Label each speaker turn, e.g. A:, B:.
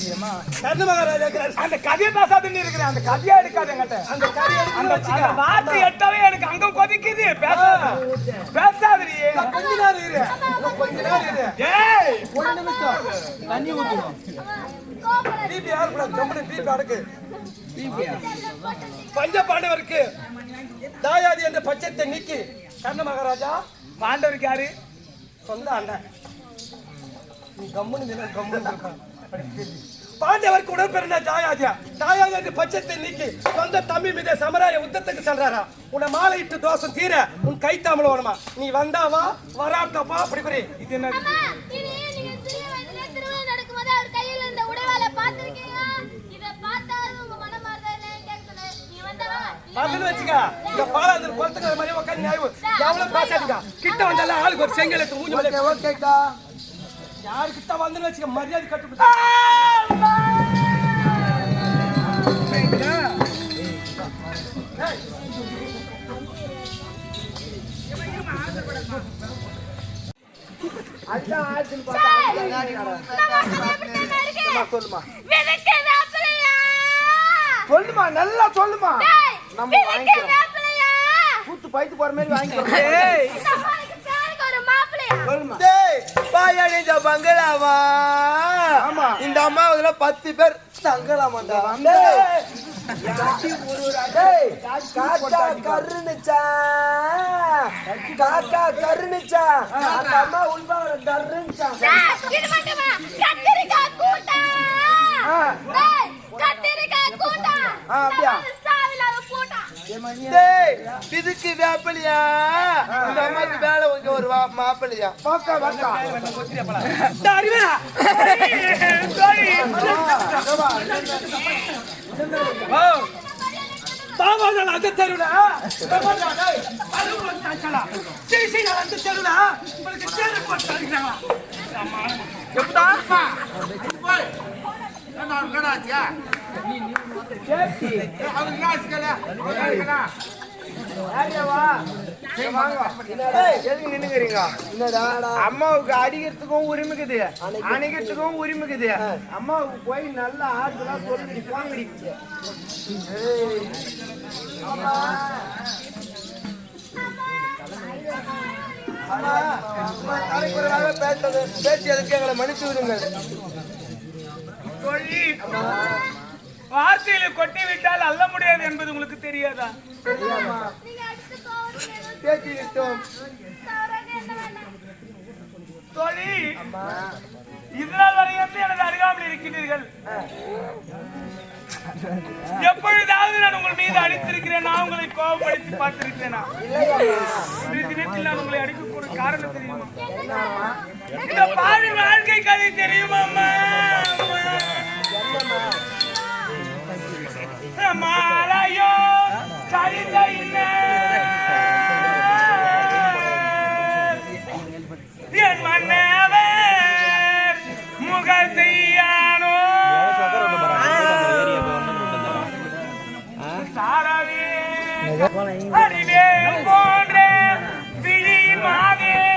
A: தெரியுமா
B: கர்ண மகாராஜா.
A: அந்த கதையை பேசாதுன்னு இருக்கிறேன் அந்த கதையா எடுக்காது என்கிட்ட
B: அந்த கதை
A: அந்த. வார்த்தை எட்டவே எனக்கு அங்கம் கொதிக்குது பேசாத
B: இன்னும் கொஞ்ச நேரம் இரு. கொஞ்ச நேரம் இரு.
A: ஏய்
B: ஒரு நிமிஷம். தண்ணி ஊத்தணும். பிபி. கம்முனு பிபி அடக்கு. பஞ்ச பாண்டவருக்கு தாயாதி என்ற பட்சத்தை நீக்கி கர்ண மகாராஜா
A: பாண்டவருக்கு யாரு
B: சொந்த அண்ணன் நீ கம்முனு நின்னு கம்முனு இருப்ப. பாண்டவருக்கு உடற்பிறந்த தாயாதியா தாயாதி என்ற பட்சத்தை நீக்கி சொந்த தம்பி மீது சமராய யுத்தத்துக்கு செல்றாரா? உன்னை மாலையிட்டு தோஷம் தீர உன் கை தாமல வேணுமா நீ வந்தாவா வராட்டப்பா அப்படி புரி.
A: இது என்ன?
B: வந்து வச்சுக்க. இந்த பாலாந்தர் குளத்துக்கு மாதிரி உட்காந்து நியாயம். எவ்வளவு பேசாதீங்க கிட்ட வந்தால ஆளுக்கு ஒரு செங்கல் எடுத்து மூஞ்சி
C: ஓகேக்கா.
B: யாரு கிட்ட வந்து வச்சுக்க மரியாதை?
C: சொல்லுமா? சொல்லுமா நல்லா சொல்லுமா நம்ம வாங்கிக்கிறோம். கூத்து பைத்து போற மாதிரி வாங்கிக்கிறோம்? சொல்லுமா
D: டேய் பாயாடிஞ்ச பங்களாவா?
C: ஆமா.
D: இந்த அம்மாவுல பத்து பேர் தங்கலாமாண்டா?
C: டேய். காக்கா கருணுச்சா? காக்கா கருணுச்சா? அந்த அம்மா உள்பாவல. ஆ, அப்படியா?
D: இதுக்கு வேப்பலியா? இந்த அம்மாக்கு வேலை வா- மாப்பிள்ளையா
C: பாக்கா பாக்கா
B: அறிவா தாவாதல் அந்த தெருவுல அந்த தெருவுல உங்களுக்கு தேர்வு போட்டு
D: எதுக்கு நின்னுக்கிறீங்க அம்மாவுக்கு அடிக்கிறதுக்கும் உரிமைக்குது. அணைக்கிறதுக்கும் உரிமைக்குது. அம்மாவுக்கு போய் நல்லா ஆறுதலா சொல்லி போங்கடி தலைக்குறையாக பேசுறது பேச்சு எதுக்கு எங்களை மன்னித்து விடுங்கள்
A: தொழி வார்த்தையில கொட்டி விட்டால் அல்ல முடியாது என்பது உங்களுக்கு தெரியாதா?
E: வேண்டாம்.
A: இதனால் வரையிலிருந்து எனது அருகாமல் இருக்கின்றீர்கள். எப்பொழுதாவது நான் உங்கள் மீது அடித்திருக்கிறேன் நான் உங்களை கோபப்படுத்தி பார்த்திருக்கிறேனா? இன்றைய தினத்தில் நான் உங்களை அடிக்கக்கூடிய காரணம் தெரியுமா? இந்த பாவி வாழ்க்கை கதை தெரியுமா அம்மா? அறிவே போன்ற விழி மாதே.